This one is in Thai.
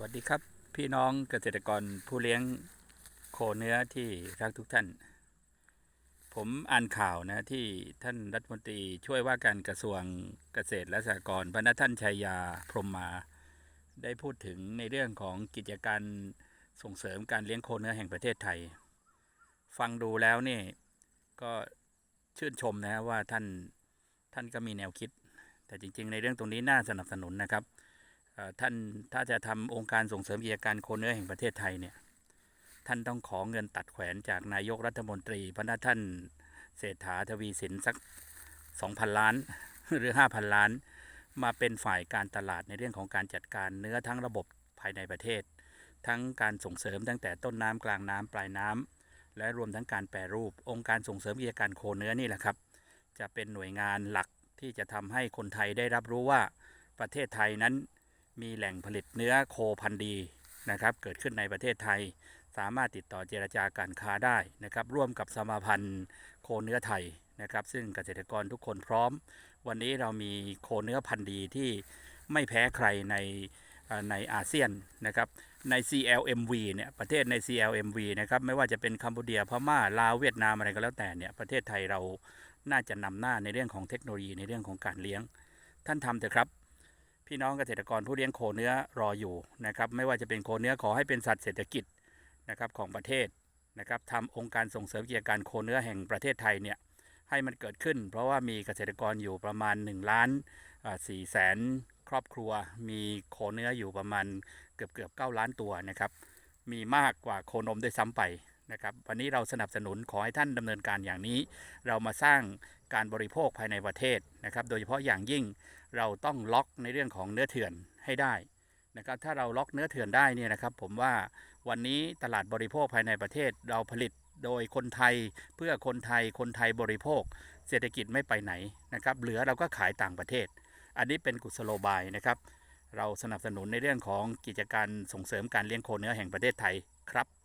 วัสดีครับ พี่น้องเกษตรกรผู้เลี้ยงโคเนื้อที่รักทุกท่าน ผมอ่านข่าวนะที่ท่านรัฐมนตรีช่วยว่าการกระทรวงเกษตรและสหกรณ์พระนท่านชัยยาพรหมมา ได้พูดถึงในเรื่องของกิจการส่งเสริมการเลี้ยงโคเนื้อแห่งประเทศไทย ฟังดูแล้วนี่ก็ชื่นชมนะว่าท่านท่านก็มีแนวคิด แต่จริง ๆ ในเรื่องตรงนี้น่าสนับสนุนนะครับเท่านถ้าจะทำองค์การส่งเสริมกิจการโคเนื้อแห่งประเทศไทยเนี่ยท่านต้องขอเงินตัดแขวนจากนายกรัฐมนตรีพระนาท่านเศรษฐาทวีสินสัก 2,000 ล้าน หรือ 5,000 ล้าน มาเป็นฝ่ายการตลาดในเรื่องของการจัดการเนื้อทั้งระบบภายในประเทศ ทั้งการส่งเสริมตั้งแต่ต้นน้ำกลางน้ำปลายน้ำและรวมทั้งการแปรรูป องค์การส่งเสริมกิจการโคเนื้อนี่แหละครับ จะเป็นหน่วยงานหลักที่จะทำให้คนไทยได้รับรู้ว่าประเทศไทยนั้น มีแหล่งผลิตเนื้อโคพันธุ์ดีนะครับ เกิดขึ้นในประเทศไทย สามารถติดต่อเจรจาการค้าได้นะครับ ร่วมกับสมาพันธ์โคเนื้อไทยนะครับ ซึ่งเกษตรกรทุกคนพร้อม วันนี้เรามีโคเนื้อพันธุ์ดีที่ไม่แพ้ใครในในอาเซียนนะครับใน CLMV เนี่ยประเทศใน CLMV นะครับไม่ว่าจะเป็นคัมพูเดียพม่าลาวเวียดนามอะไรก็แล้วแต่เนี่ยประเทศไทยเราน่าจะนำหน้าในเรื่องของเทคโนโลยีในเรื่องของการเลี้ยง ท่านทำเถอะครับ พี่น้องเกษตรกรผู้เลี้ยงโคเนื้อรออยู่นะครับไม่ว่าจะเป็นโคเนื้อขอให้เป็นสัตว์เศรษฐกิจนะครับของประเทศนะครับทำองค์การส่งเสริมกิจการโคเนื้อแห่งประเทศไทยเนี่ยให้มันเกิดขึ้น เพราะว่ามีเกษตรกรอยู่ประมาณ1ล้านสี่แสนครอบครัว มีโคเนื้ออยู่ประมาณเกือบเกือบเล้านตัวนะครับมีมากกว่าโคนมด้วยซ้ำไปนะครับวันนี้เราสนับสนุนขอให้ท่านดำเนินการอย่างนี้ เรามาสร้าง การบริโภคภายในประเทศนะครับ โดยเฉพาะอย่างยิ่งเราต้องล็อกในเรื่องของเนื้อเถื่อนให้ได้นะครับถ้าเราล็อกเนื้อเถื่อนได้เนี่ยนะครับ ผมว่าวันนี้ตลาดบริโภคภายในประเทศเราผลิตโดยคนไทยเพื่อคนไทยคนไทยบริโภค เศรษฐกิจไม่ไปไหนนะครับ เหลือเราก็ขายต่างประเทศ อันนี้เป็นกุศโลบายนะครับ เราสนับสนุนในเรื่องของกิจการส่งเสริมการเลี้ยงโคเนื้อแห่งประเทศไทยครับ